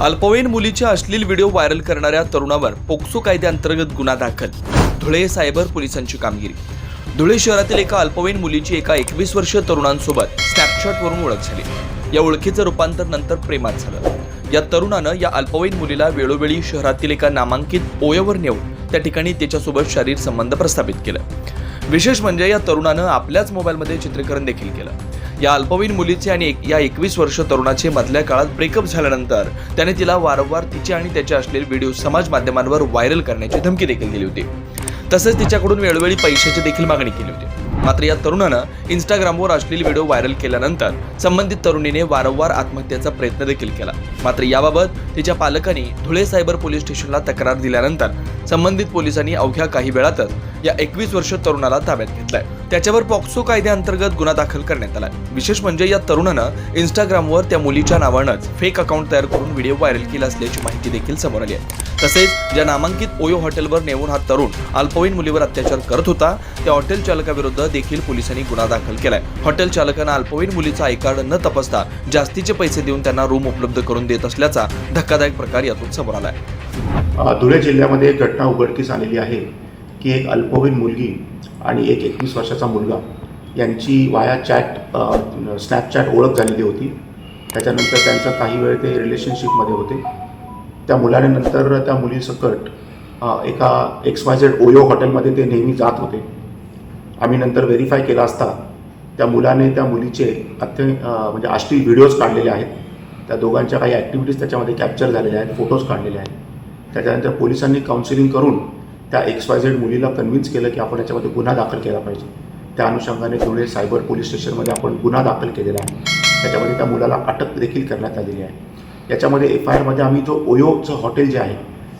अल्पवयीन मुलीचे अश्लील व्हिडिओ व्हायरल करणाऱ्या तरुणावर पोक्सो कायद्याअंतर्गत गुन्हा दाखल. धुळे सायबर पोलिसांची कामगिरी. धुळे शहरातील एका अल्पवयीन मुलीची एका एकवीस वर्षीय तरुणांसोबत स्नॅपचॅटवरून ओळख झाली. या ओळखीचं रूपांतर नंतर प्रेमात झालं. या तरुणानं या अल्पवयीन मुलीला वेळोवेळी शहरातील एका नामांकित ओयवर नेऊन त्या ठिकाणी त्याच्यासोबत शरीर संबंध प्रस्थापित केलं. विशेष म्हणजे या तरुणानं आपल्याच मोबाईलमध्ये चित्रीकरण देखील केलं. या अल्पवयीन मुलीचे आणि एक- या एकवीस वर्ष तरुणाचे मधल्या काळात ब्रेकअप झाल्यानंतर त्याने तिला वारंवार तिचे आणि त्याचे असलेले व्हिडिओ समाज माध्यमांवर व्हायरल करण्याची धमकी देखील दिली होती. तसेच तिच्याकडून वेळोवेळी पैशाची देखील मागणी केली होती. मात्र या तरुणानं इंस्टाग्रामवर अश्लील व्हिडिओ व्हायरल केल्यानंतर संबंधित तरुणीने वारंवार आत्महत्येचा प्रयत्न देखील केला. मात्र याबाबत तिच्या पालकांनी धुळे सायबर पोलीस स्टेशनला तक्रार दिल्यानंतर संबंधित पोलिसांनी अवघ्या काही वेळातच या एकवीस वर्ष तरुणाला ताब्यात घेतलाय. त्याच्यावर पॉक्सो कायद्याअंतर्गत गुन्हा दाखल करण्यात आलाय. विशेष म्हणजे या तरुणानं इंस्टाग्रामवर त्या मुलीच्या नावानंच फेक अकाउंट तयार करून व्हिडिओ व्हायरल केला असल्याची माहिती देखील समोर आली आहे. तसेच ज्या नामांकित ओयो हॉटेलवर नेऊन हा तरुण अल्पवयीन मुलीवर अत्याचार करत होता त्या हॉटेल चालकाविरुद्ध देखील पोलिसांनी गुन्हा दाखल केलाय. हॉटेल चालकानं अल्पवयीन मुलीचा आय न तपासता जास्तीचे पैसे देऊन त्यांना रूम उपलब्ध करून देत असल्याचा धक्कादायक प्रकार यातून समोर आलाय. धुळे जिल्ह्यामध्ये एक घटना उघडकीस आलेली आहे की एक अल्पवयीन मुलगी आणि एक एकवीस वर्षाचा मुलगा यांची वाया चॅट स्नॅपचॅट ओळख झालेली होती. त्याच्यानंतर त्यांचं काही वेळ ते रिलेशनशिपमध्ये होते. त्या मुलाने नंतर त्या मुलीसकट एका एक्स वाय झेड ओयो हॉटेलमध्ये ते नेहमी जात होते. आम्ही नंतर व्हेरीफाय केला असता त्या मुलाने त्या मुलीचे अत्यंत म्हणजे आष्टी व्हिडिओज काढलेले आहेत. त्या दोघांच्या काही ॲक्टिव्हिटीज त्याच्यामध्ये कॅप्चर झालेल्या आहेत फोटोज काढलेले आहेत. त्याच्यानंतर पोलिसांनी काउन्सिलिंग करून त्या एक्स वाय झेड मुलीला कन्व्हिन्स केलं की आपण याच्यामध्ये गुन्हा दाखल केला पाहिजे. त्या अनुषंगाने धुळे सायबर पोलीस स्टेशनमध्ये आपण गुन्हा दाखल केलेला आहे. त्याच्यामध्ये त्या मुलाला अटक देखील करण्यात आलेली आहे. याच्यामध्ये एफ आय आरमध्ये आम्ही जो ओयोचं हॉटेल जे आहे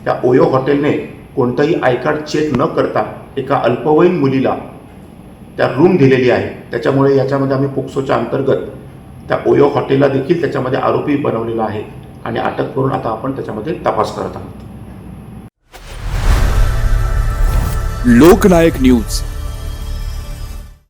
त्या ओयो हॉटेलने कोणतंही आय कार्ड चेक न करता एका अल्पवयीन मुलीला त्या रूम दिलेली आहे. त्याच्यामुळे याच्यामध्ये आम्ही पोक्सोच्या अंतर्गत त्या ओयो हॉटेलला देखील त्याच्यामध्ये आरोपी बनवलेला आहे आणि अटक करून आता आपण त्याच्यामध्ये तपास करत आहोत. लोकनायक न्यूज.